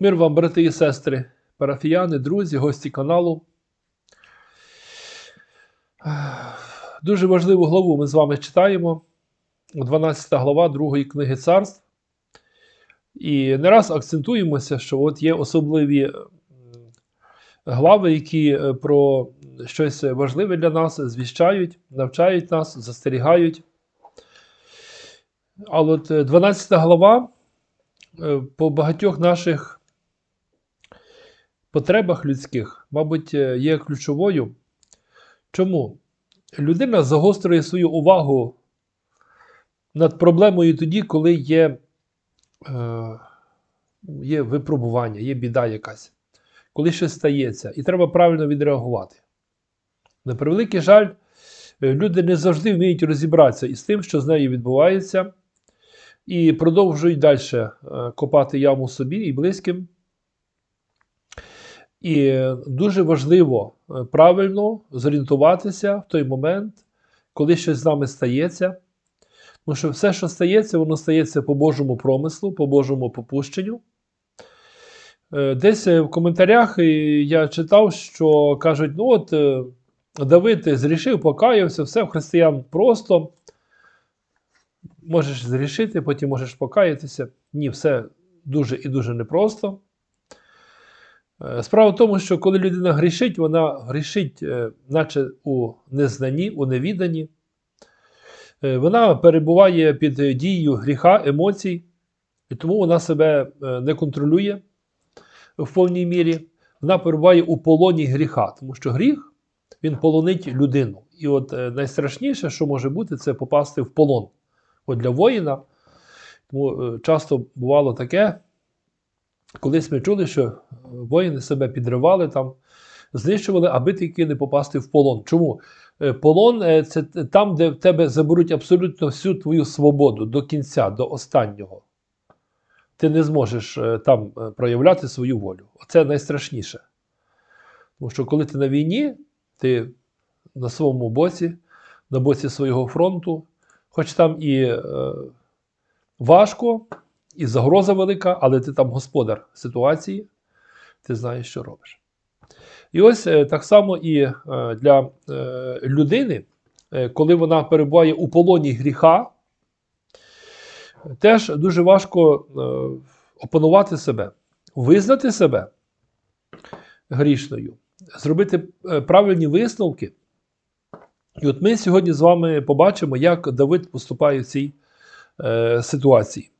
Мир вам, брати і сестри, парафіяни, друзі, гості каналу. Дуже важливу главу ми з вами читаємо. 12 глава другої книги царств. І не раз акцентуємося, що от є особливі глави, які е, про щось важливе для нас звіщають, навчають нас, застерігають. Але от е, 12 глава е, по багатьох наших потребах людських, мабуть, е, є ключовою. Чому? Людина загострює свою увагу над проблемою тоді, коли є, е, є випробування, є біда якась, коли щось стається, і треба правильно відреагувати. На превеликий жаль, е, люди не завжди вміють розібратися із тим, що з нею відбувається, і продовжують далі е, копати яму собі і близьким. І дуже важливо е, правильно зорієнтуватися в той момент, коли щось з нами стається. Тому що все, що стається, воно стається по Божому промислу, по Божому попущенню. Е, Десь е, в коментарях я читав, що кажуть: ну от Давид зрішив, покаявся, все в християн просто. Можеш зрішити, потім можеш покаятися. Ні, все дуже і дуже непросто. Е, Справа в тому, що коли людина грішить, вона грішить, е, наче у незнанні, у невіданні. Е, Вона перебуває під дією гріха, емоцій, і тому вона себе не контролює в повній мірі. Вона перебуває у полоні гріха, тому що гріх він полонить людину. І от найстрашніше, що може бути, це попасти в полон. От для воїна. Тому часто бувало таке, колись ми чули, що воїни себе підривали, там, знищували, аби тільки не попасти в полон. Чому? Е, Полон е, це там, де в тебе заберуть абсолютно всю твою свободу до кінця, до останнього. Ти не зможеш е, там е, проявляти свою волю. Оце найстрашніше. Тому що коли ти на війні, ти на своєму боці, на боці свого фронту, хоч там і е, важко, і загроза велика, але ти там господар ситуації, ти знаєш, що робиш. І ось е, так само і е, для е, людини, коли вона перебуває у полоні гріха, теж дуже важко опанувати себе, визнати себе грішною, зробити правильні висновки. І от ми сьогодні з вами побачимо, як Давид поступає в цій ситуації.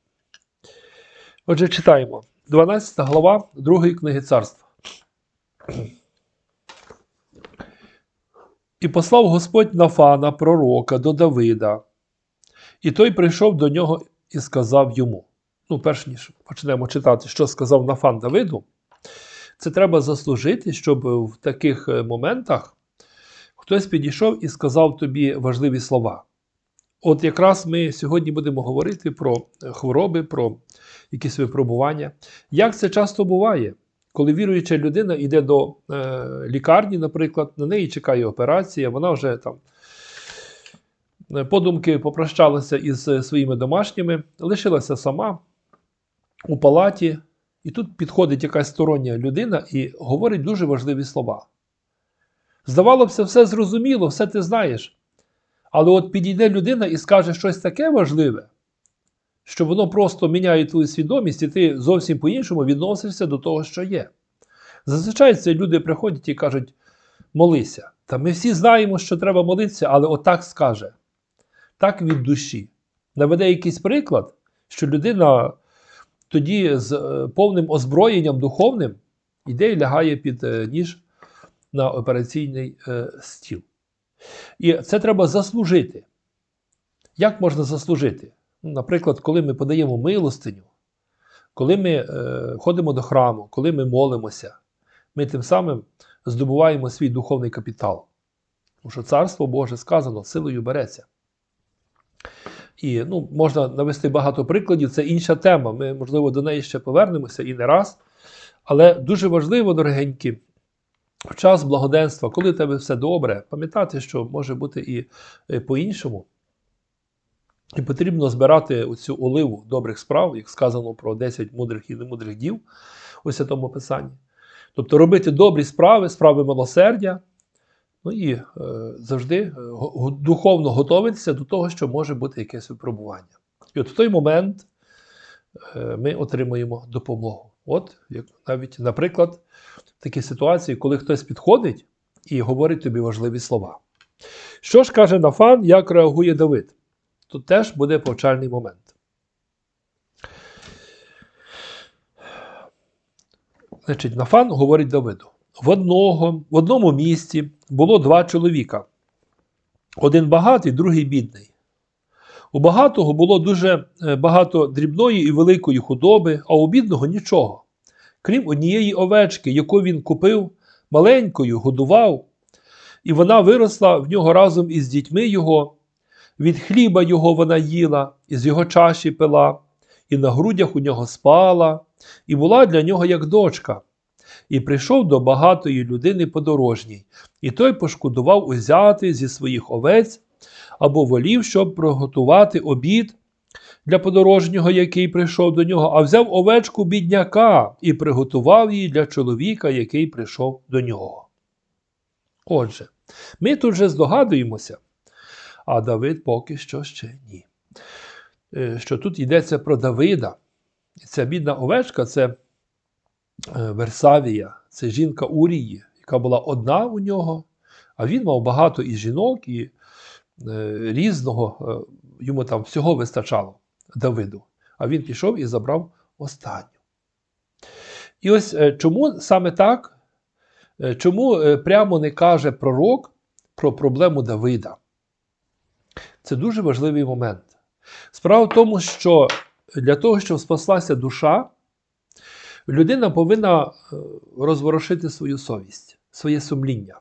Отже, читаємо 12 глава 2 книги царства. І послав Господь Нафана, пророка, до Давида. І той прийшов до нього і сказав йому. Ну, перш ніж почнемо читати, що сказав Нафан Давиду, це треба заслужити, щоб в таких е, моментах хтось підійшов і сказав тобі важливі слова. От якраз ми сьогодні будемо говорити про хвороби, про якісь випробування. Як це часто буває, коли віруюча людина йде до е, лікарні, наприклад, на неї чекає операція, вона вже там е, подумки попрощалася із е, своїми домашніми, лишилася сама у палаті, і тут підходить якась стороння людина і говорить дуже важливі слова. Здавалося, все зрозуміло, все ти знаєш. Але от підійде людина і скаже щось таке важливе, що воно просто міняє твою свідомість, і ти зовсім по-іншому відносишся до того, що є. Зазвичай це люди приходять і кажуть: молися. Та ми всі знаємо, що треба молитися, але отак скаже. Так від душі. Наведе якийсь приклад, що людина тоді з е, повним озброєнням духовним йде і лягає під е, ніж на операційний е, стіл. І це треба заслужити. Як можна заслужити? Ну, Наприклад, коли ми подаємо милостиню, коли ми е, ходимо до храму, коли ми молимося, ми тим самим здобуваємо свій духовний капітал. Тому що Царство Боже сказано, силою береться. І ну, можна навести багато прикладів, це інша тема. Ми, можливо, до неї ще повернемося і не раз. Але дуже важливо, дорогенькі, в час благоденства, коли в тебе все добре, пам'ятати, що може бути і е, по-іншому. І потрібно збирати цю оливу добрих справ, як сказано про 10 мудрих і немудрих дів. у Святому Писанні. Тобто робити добрі справи, справи милосердя, ну і е, завжди е, духовно готуватися до того, що може бути якесь випробування. І от в той момент е, ми отримуємо допомогу. От, як навіть, наприклад, такі ситуації, коли хтось підходить і говорить тобі важливі слова. Що ж каже Нафан, як реагує Давид? Тут теж буде повчальний момент. Значить, Нафан говорить Давиду: в, одного, в одному місті було два чоловіка. Один багатий, другий бідний. У багатого було дуже е, багато дрібної і великої худоби, а у бідного нічого. Крім однієї овечки, яку він купив маленькою, годував, і вона виросла в нього разом із дітьми його. Від хліба його вона їла, із його чаші пила, і на грудях у нього спала, і була для нього як дочка. І прийшов до багатої людини подорожній, і той пошкодував узяти зі своїх овець або волів, щоб приготувати обід для подорожнього, який прийшов до нього, а взяв овечку бідняка і приготував її для чоловіка, який прийшов до нього. Отже, ми тут вже здогадуємося, а Давид поки що ще ні. Е, Що тут йдеться про Давида. Ця бідна овечка це е, Версавія, це жінка Урії, яка була одна у нього, а він мав багато і жінок, і е, різного, йому там всього вистачало Давиду. А він пішов і забрав останню. І ось е, чому саме так? Е, Чому е, прямо не каже пророк про проблему Давида? Це дуже важливий момент. Справа в тому, що для того, щоб спаслася душа, людина повинна розворошити свою совість, своє сумління.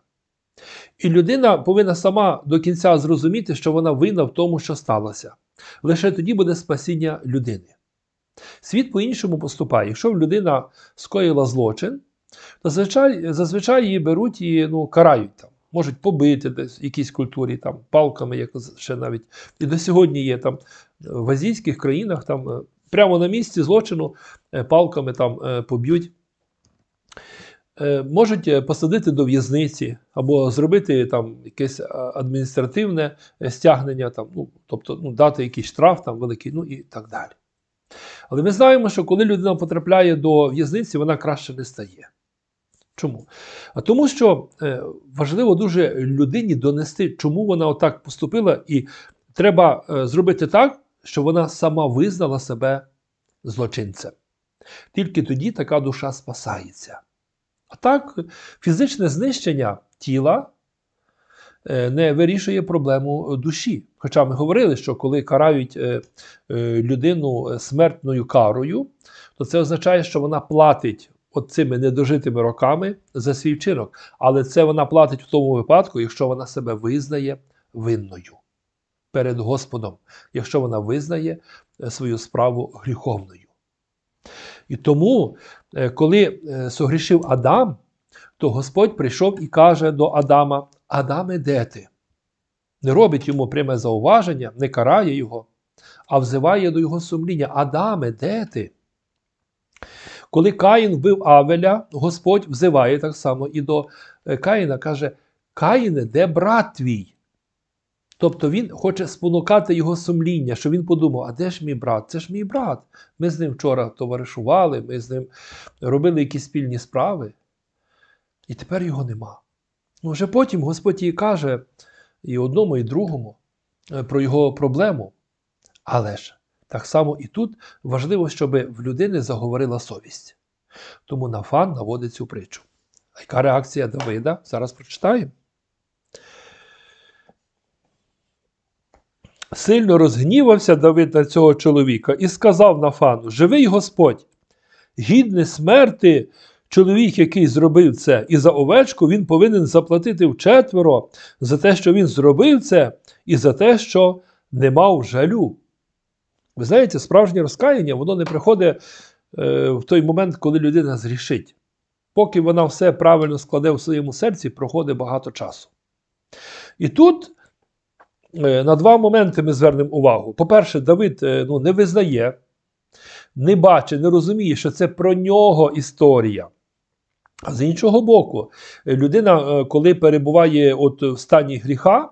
І людина повинна сама до кінця зрозуміти, що вона винна в тому, що сталося. Лише тоді буде спасіння людини. Світ по-іншому поступає. Якщо людина скоїла злочин, то зазвичай, зазвичай її беруть і ну, карають там. Можуть побити десь в якійсь культурі там, палками, як ще навіть і до сьогодні є там в азійських країнах там е, прямо на місці злочину е, палками там е, поб'ють. Е, Можуть е, посадити до в'язниці або зробити там якесь адміністративне е, стягнення, там, ну, тобто ну, дати якийсь штраф там великий, ну і так далі. Але ми знаємо, що коли людина потрапляє до в'язниці, вона краще не стає. Чому? А тому, що важливо дуже людині донести, чому вона отак поступила, і треба зробити так, щоб вона сама визнала себе злочинцем. Тільки тоді така душа спасається. Так, фізичне знищення тіла е, не вирішує проблему душі. Хоча ми говорили, що коли карають е, е, людину смертною карою, то це означає, що вона платить от цими недожитими роками за свій вчинок. Але це вона платить в тому випадку, якщо вона себе визнає винною перед Господом, якщо вона визнає е, свою справу гріховною. І тому, е, коли е, согрішив Адам, то Господь прийшов і каже до Адама: Адаме, де ти? Не робить йому пряме зауваження, не карає його, а взиває до його сумління: Адаме, де ти? Коли Каїн вбив Авеля, Господь взиває так само і до е, Каїна, каже: Каїне, де брат твій? Тобто він хоче спонукати його сумління, що він подумав, а де ж мій брат? Це ж мій брат. Ми з ним вчора товаришували, ми з ним робили якісь спільні справи, і тепер його нема. Ну, вже потім Господь їй каже і одному, і другому е, про його проблему. Але ж так само і тут важливо, щоб в людини заговорила совість. Тому Нафан наводить цю притчу. А яка реакція Давида? Зараз прочитаємо. Сильно розгнівався Давид на цього чоловіка і сказав Нафану: Живий Господь, гідний смерти чоловік, який зробив це, і за овечку він повинен заплатити вчетверо за те, що він зробив це, і за те, що не мав жалю. Ви знаєте, справжнє розкаяння, воно не приходить е, в той момент, коли людина зрішить. Поки вона все правильно складе в своєму серці, проходить багато часу. І тут на два моменти ми звернемо увагу. По-перше, Давид е, ну, не визнає не бачить, не розуміє, що це про нього історія. А з іншого боку, людина, е, коли перебуває от в стані гріха,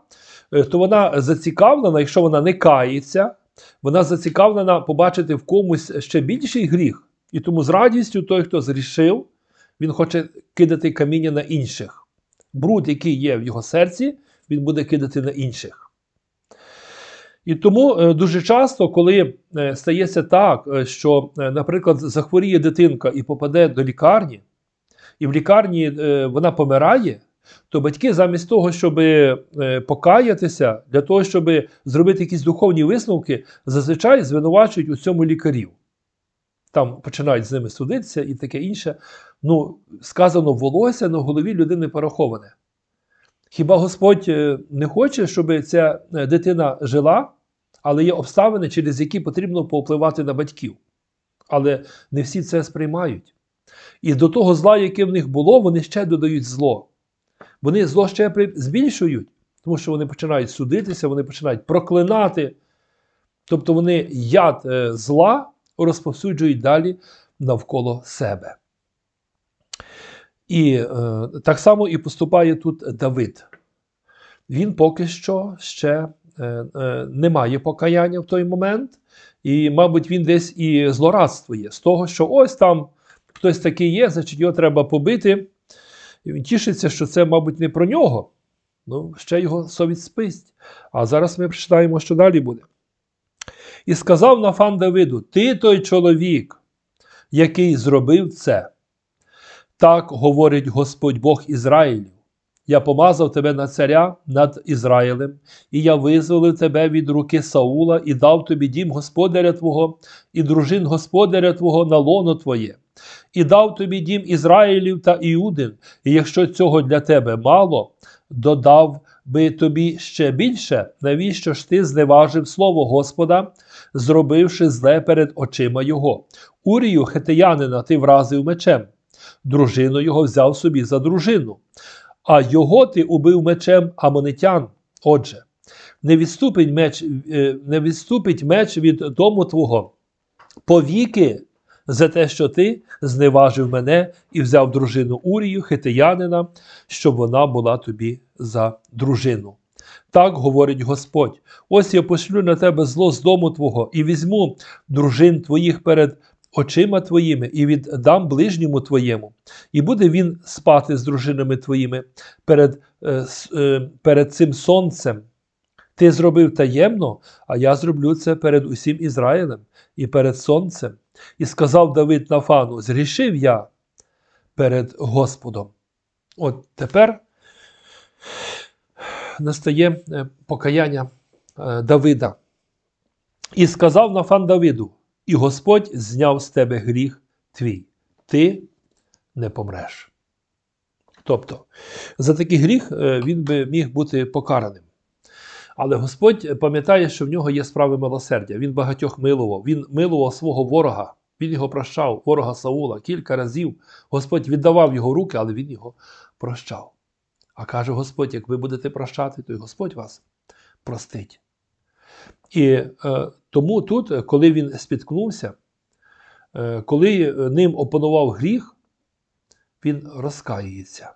е, то вона зацікавлена, якщо вона не кається, вона зацікавлена побачити в комусь ще більший гріх. І тому з радістю той, хто зрішив, він хоче кидати каміння на інших. Бруд, який є в його серці, він буде кидати на інших. І тому е, дуже часто, коли е, стається так, е, що, наприклад, захворіє дитинка і попаде до лікарні, і в лікарні вона помирає, то батьки замість того, щоб покаятися, для того, щоб зробити якісь духовні висновки, зазвичай звинувачують у цьому лікарів. Там починають з ними судитися і таке інше. Ну, сказано, волосся на голові людини пораховане. Хіба Господь е, не хоче, щоб ця е, дитина жила, але є обставини, через які потрібно повпливати на батьків. Але не всі це сприймають. І до того зла, яке в них було, вони ще додають зло. Вони зло ще збільшують, тому що вони починають судитися, вони починають проклинати. Тобто вони яд е, зла розповсюджують далі навколо себе. І е, так само і поступає тут Давид. Він поки що ще е, е, не має покаяння в той момент, і, мабуть, він десь і злорадствує з того, що ось там хтось такий є, значить його треба побити. І він тішиться, що це, мабуть, не про нього. Ну, ще його совість списть. А зараз ми прочитаємо, що далі буде. І сказав Нафан Давиду: Ти той чоловік, який зробив це. Так говорить Господь Бог Ізраїлю. Я помазав тебе на царя над Ізраїлем, і я визволив тебе від руки Саула і дав тобі дім господаря Твого, і дружин господаря Твого на лоно Твоє, і дав тобі дім Ізраїлів та Іудин, і якщо цього для тебе мало, додав би тобі ще більше, навіщо ж ти зневажив слово Господа, зробивши зле перед очима його. Урію хетеянина ти вразив мечем, дружину його взяв собі за дружину, а його ти убив мечем амонитян. Отже, не відступить меч, е, не відступить меч від дому твого повіки за те, що ти зневажив мене і взяв дружину Урію, хитиянина, щоб вона була тобі за дружину. Так говорить Господь: ось я пошлю на тебе зло з дому твого, і візьму дружин твоїх перед очима твоїми, і віддам ближньому твоєму, і буде він спати з дружинами твоїми перед, е, е, перед цим сонцем. Ти зробив таємно, а я зроблю це перед усім Ізраїлем і перед сонцем. І сказав Давид Нафану: Згрішив я перед Господом. От тепер настає е, покаяння Давида. І сказав Нафан Давиду: І Господь зняв з тебе гріх твій, ти не помреш. Тобто, за такий гріх е, він би міг бути покараним. Але Господь пам'ятає, що в нього є справи милосердя. Він багатьох милував. Він милував свого ворога. Він його прощав, ворога Саула, кілька разів. Господь віддавав його руки, але він його прощав. А каже Господь: як ви будете прощати, то й Господь вас простить. І е, тому тут, е, коли він спіткнувся, е, коли ним опанував гріх, він розкаюється.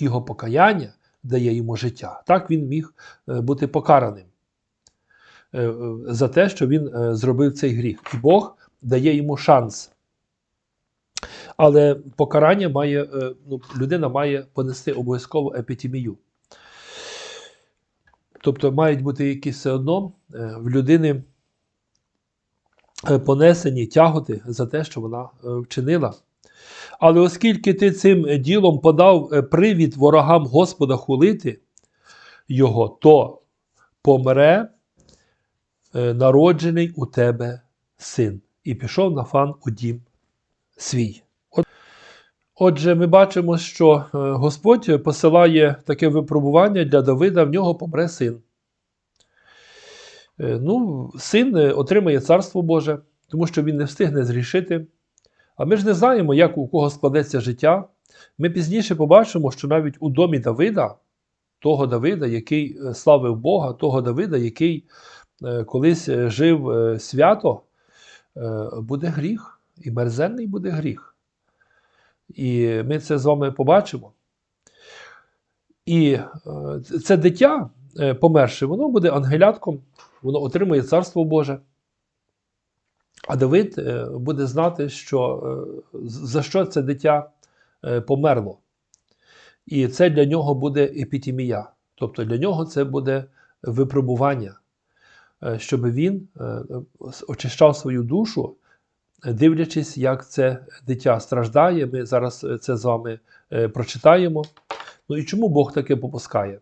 Його покаяння дає йому життя. Так він міг е, бути покараним е, е, за те, що він е, зробив цей гріх. І Бог дає йому шанс. Але покарання має, е, ну, людина має понести обов'язково епітемію. Тобто мають бути якісь все одно е, в людини е, понесені тяготи за те, що вона е, вчинила. Але оскільки ти цим ділом подав привід ворогам Господа хулити його, то помре народжений у тебе син. І пішов Нафан у дім свій. От- Отже, ми бачимо, що е, Господь посилає таке випробування для Давида, в нього помре син. Е, Ну, син е, отримає царство Боже, тому що він не встигне зрішити. А ми ж не знаємо, як у кого складеться життя. Ми пізніше побачимо, що навіть у домі Давида, того Давида, який славив Бога, того Давида, який колись жив свято, буде гріх, і мерзенний буде гріх. І ми це з вами побачимо. І е, це дитя, е, померше, воно буде ангелятком, воно отримує Царство Боже. А Давид е, буде знати, що, за що це дитя померло. І це для нього буде епітемія. Тобто для нього це буде випробування, щоб він очищав свою душу, дивлячись, як це дитя страждає. Ми зараз е, це з вами е, прочитаємо. Ну і чому Бог таке попускає?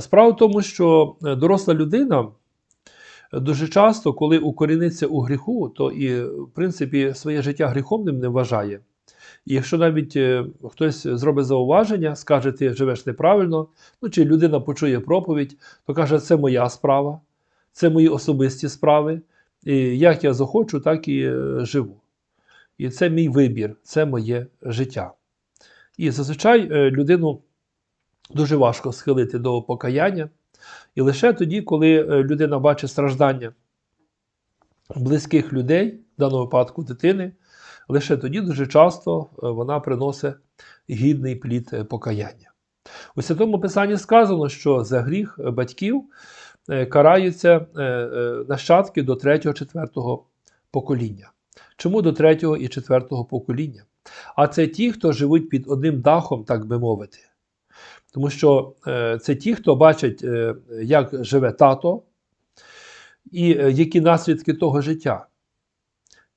Справа в тому, що е, доросла людина дуже часто, коли укоріниться у гріху, то і, в принципі, своє життя гріховним не вважає. І якщо навіть хтось зробить зауваження, скаже, ти живеш неправильно, ну чи людина почує проповідь, то каже, це моя справа, це мої особисті справи. І як я захочу, так і е, живу. І це мій вибір, це моє життя. І зазвичай е, людину дуже важко схилити до покаяння. І лише тоді, коли е, людина бачить страждання близьких людей, в даному випадку дитини, лише тоді дуже часто вона приносить гідний плід покаяння. У Святому Писанні сказано, що за гріх батьків караються е, е, нащадки до 3-4 покоління. Чому до 3 і 4 покоління? А це ті, хто живуть під одним дахом, так би мовити. Тому що е, це ті, хто бачать, е, як живе тато, і е, які наслідки того життя.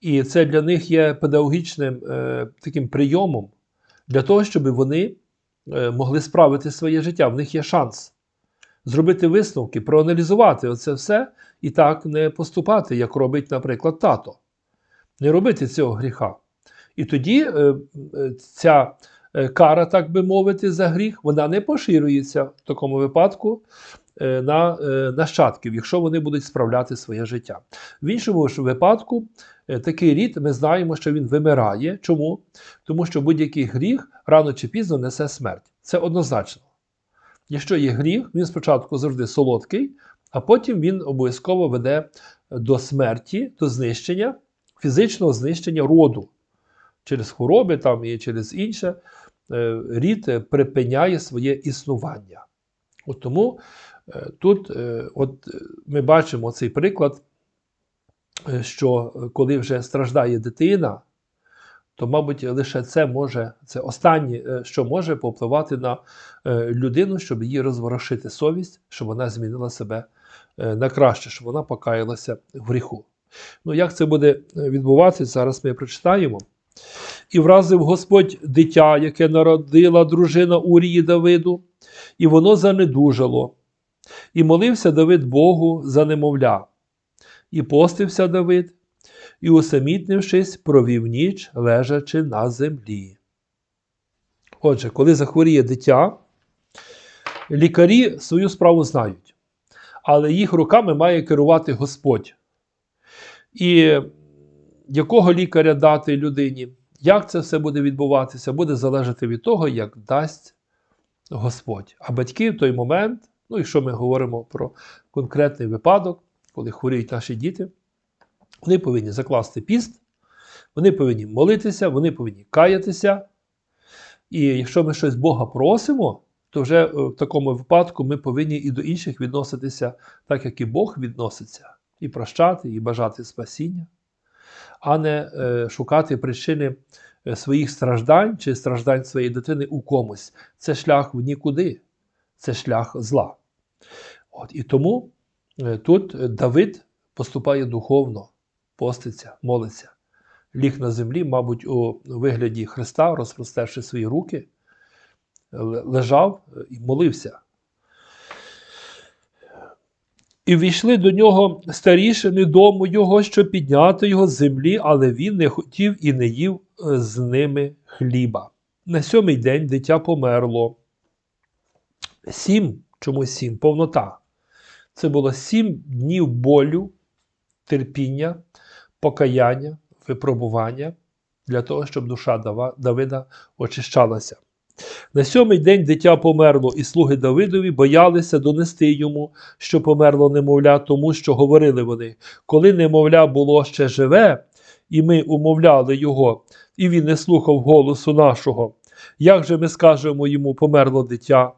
І це для них є педагогічним е, таким прийомом для того, щоб вони е, могли справити своє життя. В них є шанс зробити висновки, проаналізувати оце все і так не поступати, як робить, наприклад, тато. Не робити цього гріха. І тоді е, е, ця е, кара, так би мовити, за гріх, вона не поширюється в такому випадку на нащадків, якщо вони будуть справляти своє життя. В іншому ж випадку, такий рід ми знаємо, що він вимирає. Чому? Тому що будь-який гріх рано чи пізно несе смерть. Це однозначно. Якщо є гріх, він спочатку завжди солодкий, а потім він обов'язково веде до смерті, до знищення, фізичного знищення роду. Через хвороби там і через інше е, рід припиняє своє існування. От тому е, тут е, от, ми бачимо цей приклад, що коли вже страждає дитина, то, мабуть, лише це може, це останнє, е, що може повпливати на е, людину, щоб її розворошити совість, щоб вона змінила себе е, на краще, щоб вона покаялася в гріху. Ну, як це буде відбуватися, зараз ми прочитаємо. І вразив Господь дитя, яке народила дружина Урії Давиду, і воно занедужало. І молився Давид Богу за немовля. І постився Давид, і, усамітнившись, провів ніч, лежачи на землі. Отже, коли захворіє дитя, лікарі свою справу знають, але їх руками має керувати Господь. І якого лікаря дати людині, як це все буде відбуватися, буде залежати від того, як дасть Господь. А батьки в той момент, ну якщо ми говоримо про конкретний випадок, коли хворіють наші діти, вони повинні закласти піст, вони повинні молитися, вони повинні каятися. І якщо ми щось Бога просимо, то вже е, в такому випадку ми повинні і до інших відноситися так, як і Бог відноситься, і прощати, і бажати спасіння, а не е, шукати причини е, своїх страждань чи страждань своєї дитини у комусь. Це шлях в нікуди, це шлях зла. От, І тому е, тут Давид поступає духовно, поститься, молиться. Ліг на землі, мабуть, у вигляді Христа, розпростерши свої руки, лежав е, і молився. І війшли до нього старішини дому його, щоб підняти його з землі, але він не хотів і не їв е, з ними хліба. На сьомий день дитя померло. Сім, чому сім? Повнота. Це було сім днів болю, терпіння, покаяння, випробування для того, щоб душа Давида очищалася. На сьомий день дитя померло, і слуги Давидові боялися донести йому, що померло немовля, тому що говорили вони, коли немовля було ще живе, і ми умовляли його, і він не слухав голосу нашого. Як же ми скажемо йому померло дитя?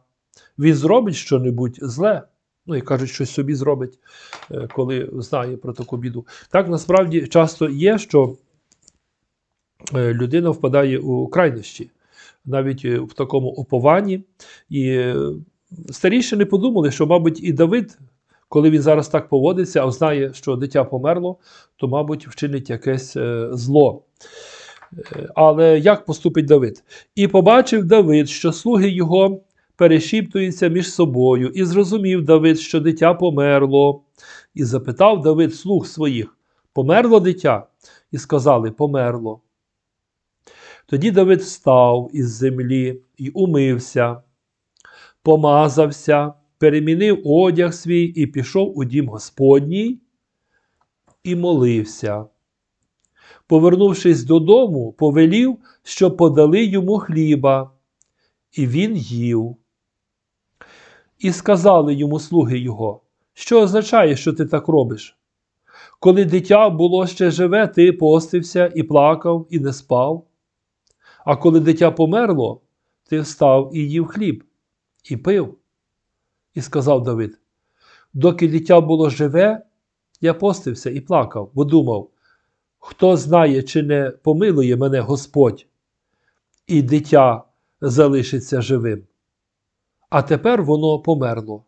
Він зробить щонебудь зле. Ну і кажуть, щось собі зробить, е, коли знає про таку біду. Так насправді часто є, що е, людина впадає у крайнощі, навіть е, в такому упованні. І старіші не подумали, що, мабуть, і Давид, коли він зараз так поводиться, а знає, що дитя померло, то, мабуть, вчинить якесь зло. Але як поступить Давид? І побачив Давид, що слуги його перешіптуються між собою, і зрозумів Давид, що дитя померло. І запитав Давид слуг своїх: Померло дитя? І сказали: Померло. Тоді Давид встав із землі і умився, помазався, перемінив одяг свій і пішов у дім Господній і молився. Повернувшись додому, повелів, що подали йому хліба, і він їв. І сказали йому слуги його, що означає, що ти так робиш? Коли дитя було ще живе, ти постився і плакав, і не спав. А коли дитя померло, ти встав і їв хліб, і пив. І сказав Давид: доки дитя було живе, я постився і плакав, бо думав, хто знає, чи не помилує мене Господь, і дитя залишиться живим. А тепер воно померло.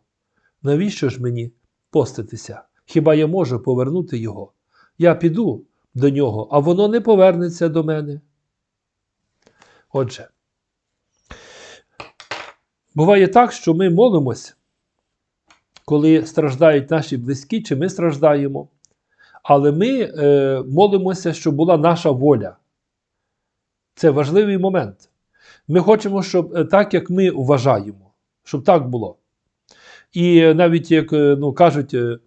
Навіщо ж мені поститися? Хіба я можу повернути його? Я піду до нього, а воно не повернеться до мене. Отже, буває так, що ми молимось, коли страждають наші близькі, чи ми страждаємо, але ми е, молимося, щоб була наша воля. Це важливий момент. Ми хочемо, щоб е, так, як ми вважаємо, щоб так було. І навіть як е, ну, кажуть е,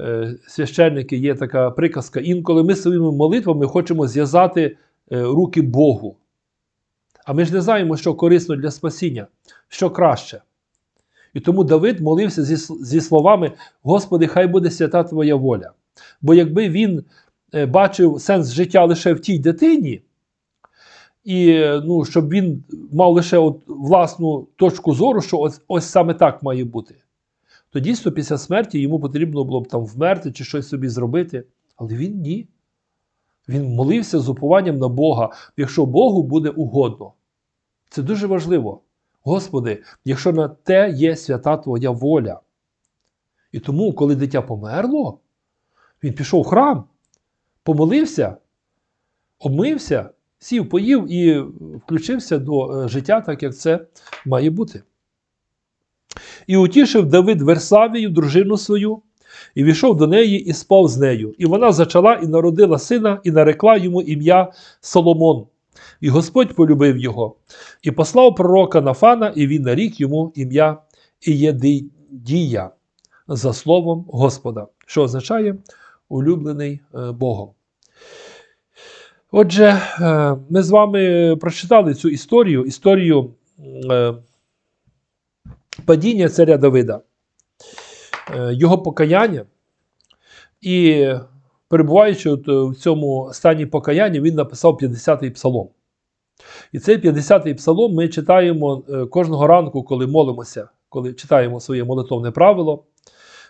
е, священники, є така приказка, інколи ми своїми молитвами хочемо зв'язати руки Богу. А ми ж не знаємо, що корисно для спасіння, що краще. І тому Давид молився зі, зі словами: Господи, хай буде свята Твоя воля. Бо якби він бачив сенс життя лише в тій дитині, і ну, щоб він мав лише от власну точку зору, що ось, ось саме так має бути, то дійсно після смерті йому потрібно було б там вмерти чи щось собі зробити. Але він ні. Він молився з упованням на Бога, якщо Богу буде угодно. Це дуже важливо. Господи, якщо на те є свята Твоя воля. І тому, коли дитя померло, він пішов в храм, помолився, обмився, сів, поїв і включився до е, життя, так як це має бути. І утішив Давид Версавію, дружину свою, і війшов до неї і спав з нею. І вона зачала і народила сина, і нарекла йому ім'я Соломон. І Господь полюбив його, і послав пророка Нафана, і він нарік йому ім'я Ієдидія за словом Господа, що означає улюблений е, Богом. Отже, е, ми з вами прочитали цю історію, історію е, падіння царя Давида, е, його покаяння. І перебуваючи от в цьому стані покаяння, він написав 50-й псалом. І цей 50-й псалом ми читаємо кожного ранку, коли молимося, коли читаємо своє молитовне правило.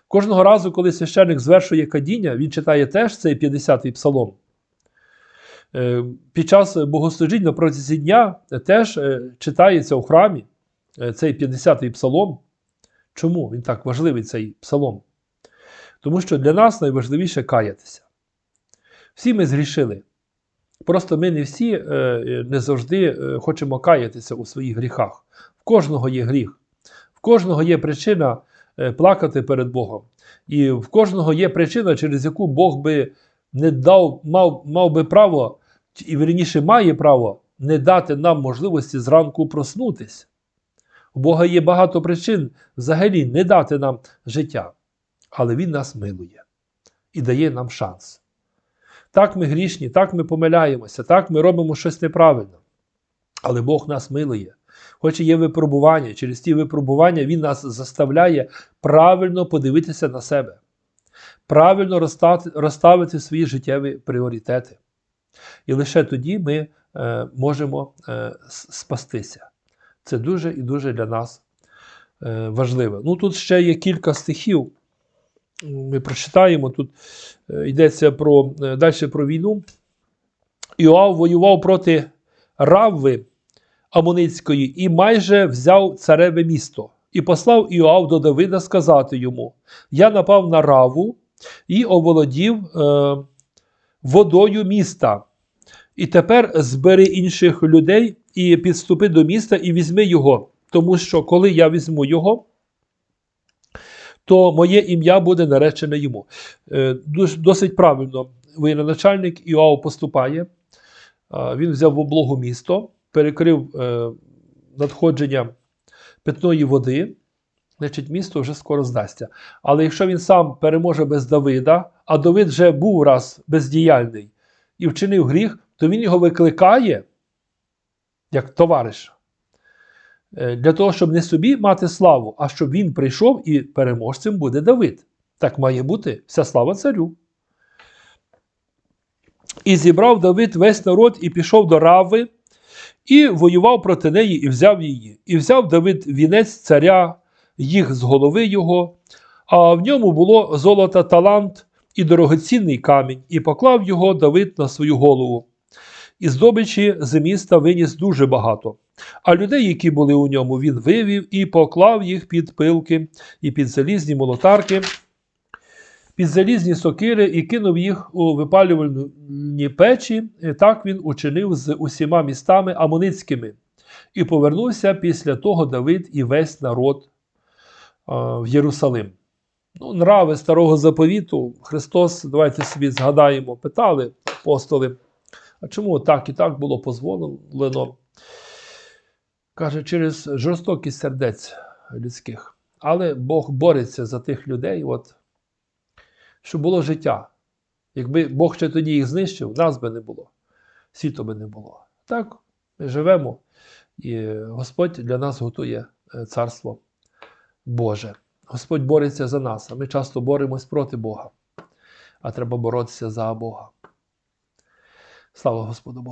Кожного разу, коли священник звершує кадіння, він читає теж цей 50-й псалом. Е, Під час богослужінь на протязі дня теж е, читається у храмі е, цей 50-й псалом. Чому він так важливий, цей псалом? Тому що для нас найважливіше каятися. Всі ми згрішили. Просто ми не всі е, не завжди е, хочемо каятися у своїх гріхах. В кожного є гріх, в кожного є причина е, плакати перед Богом. І в кожного є причина, через яку Бог би не дав, мав, мав би право, і верніше має право не дати нам можливості зранку проснутися. У Бога є багато причин взагалі не дати нам життя, але Він нас милує і дає нам шанс. Так ми грішні, так ми помиляємося, так ми робимо щось неправильно. Але Бог нас милує. Хоч і є випробування, через ті випробування він нас заставляє правильно подивитися на себе, правильно розставити свої життєві пріоритети. І лише тоді ми е, можемо е, спастися. Це дуже і дуже для нас е, важливо. Ну, тут ще є кілька стихів. Ми прочитаємо. Тут йдеться про, далі про війну. Іоав воював проти Равви Амоницької і майже взяв цареве місто. І послав Іоав до Давида сказати йому: Я напав на Раву і оволодів е, водою міста. І тепер збери інших людей і підступи до міста і візьми його. Тому що коли я візьму його, то моє ім'я буде наречене йому. Е, Досить правильно воєноначальник Іоав поступає. Він взяв в облогу місто, перекрив е, надходження питної води, значить, місто вже скоро здасться. Але якщо він сам переможе без Давида, а Давид вже був раз бездіяльний і вчинив гріх, то він його викликає як товариш. Е, Для того, щоб не собі мати славу, а щоб він прийшов і переможцем буде Давид. Так має бути вся слава царю. І зібрав Давид весь народ і пішов до Рави, і воював проти неї, і взяв її. І взяв Давид вінець царя, їх з голови його, а в ньому було золото талант і дорогоцінний камінь, і поклав його Давид на свою голову. І здобичі з міста виніс дуже багато. А людей, які були у ньому, він вивів і поклав їх під пилки і під залізні молотарки, під залізні сокири і кинув їх у випалювальні печі. Так він учинив з усіма містами амоницькими. І повернувся після того Давид і весь народ в Єрусалим. Ну, нрави старого заповіту Христос, давайте собі згадаємо, питали апостоли, а чому так і так було дозволено? Каже, через жорстокість сердець людських. Але Бог бореться за тих людей, от, щоб було життя. Якби Бог ще тоді їх знищив, нас би не було, світу би не було. Так, ми живемо, і Господь для нас готує е, царство Боже. Господь бореться за нас, а ми часто боремось проти Бога. А треба боротися за Бога. Слава Господу Богу.